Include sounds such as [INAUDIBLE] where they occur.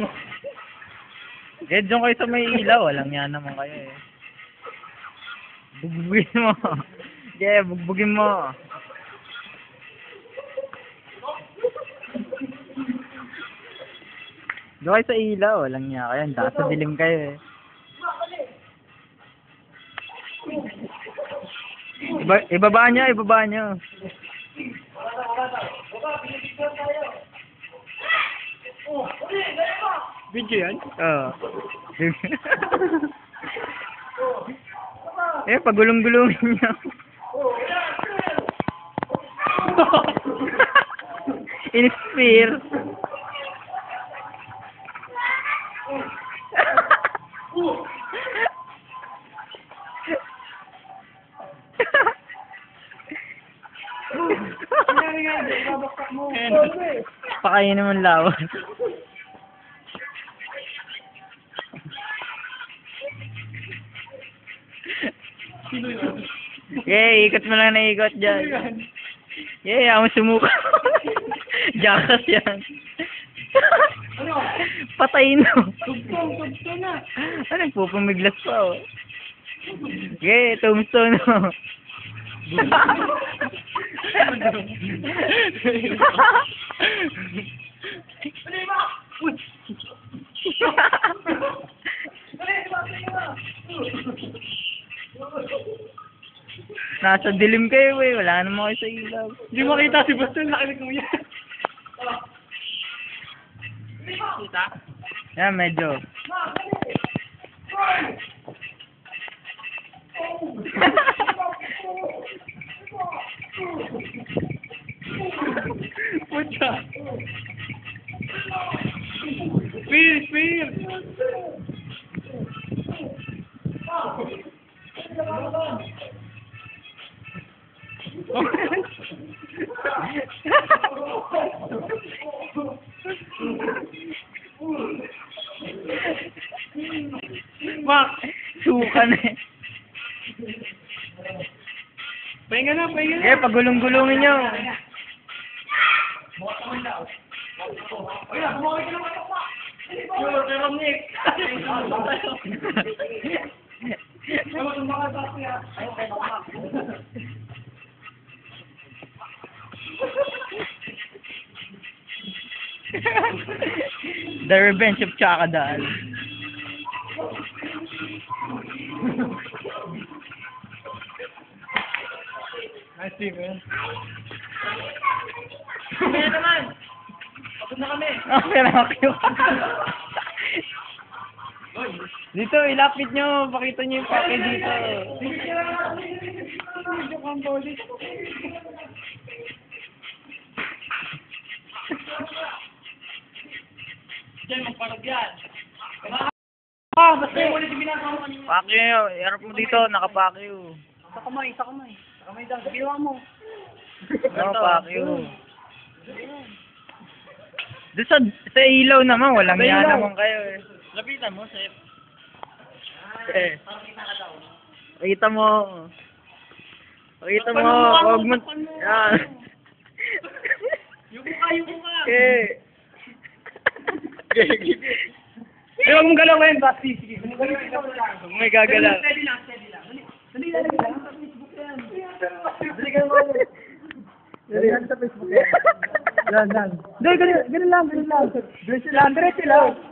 mo. Doon kayo sa may ilaw. Walang yan naman kayo eh. Bugbugin mo. Yeah, bugbugin mo. Doon kayo sa ilaw. Walang niya kayo. Nasa dilim kayo eh. Iba, ibaba niyo, ibaba niyo. Video yan? Oo. [LAUGHS] eh, pagulong-gulungin [LAUGHS] [LAUGHS] niya. Babaksak mo. Pakainin mo lawan. Sino? Yay, ikot mo lang na ikot dyan. yan? Yay, ako sumuka. [LAUGHS] Jackass yan. Ano? Patay no. Tugtong, tugtong na. Ano, nagpupumiglas pa oh. Yay, tombstone oh. [LAUGHS] Nasa dilim kayo eh, wala naman kayo sa ilaw. Hindi makita si Baston, nakinig mo yan. Kita? Yan, medyo. Pucha. Spear, spear. Mak, Suka na eh. pahinga na, pahinga na. Eh, pagulong-gulungin nyo. Sure, pero Nick. Ewan kung makataas niya. Ayaw kay Mama. The Revenge of Chakadal. Nice team, man. Kaya naman. Pagod na kami. Ah, pero cute. Dito, ilapit nyo. Pakita nyo yung package dito. Diyan, magparag yan. Ah, basta yung ulit yung ginagawa mo. Pack nyo. Harap mo dito. Nakapack you. Sa kamay, sa kamay. Sa kamay daw. Ginawa mo. Nakapack you. Doon sa, sa ilaw naman. Walang yan naman kayo eh. Lapitan mo, Sep. Eh. Pakita mo. Pakita mo. Huwag mo. Yan. Yuko ka, yuko ka. Eh. Eh, huwag mong galawin, Basti. Sige, huwag mong galawin. Huwag may gagalaw. Steady lang, steady lang. Dali, dali, dali lang. Sa Facebook yan. Dali ka naman. Dali lang sa Facebook yan. Yan, yan. Dali, ganun lang, ganun lang. Diretso lang, diretso lang.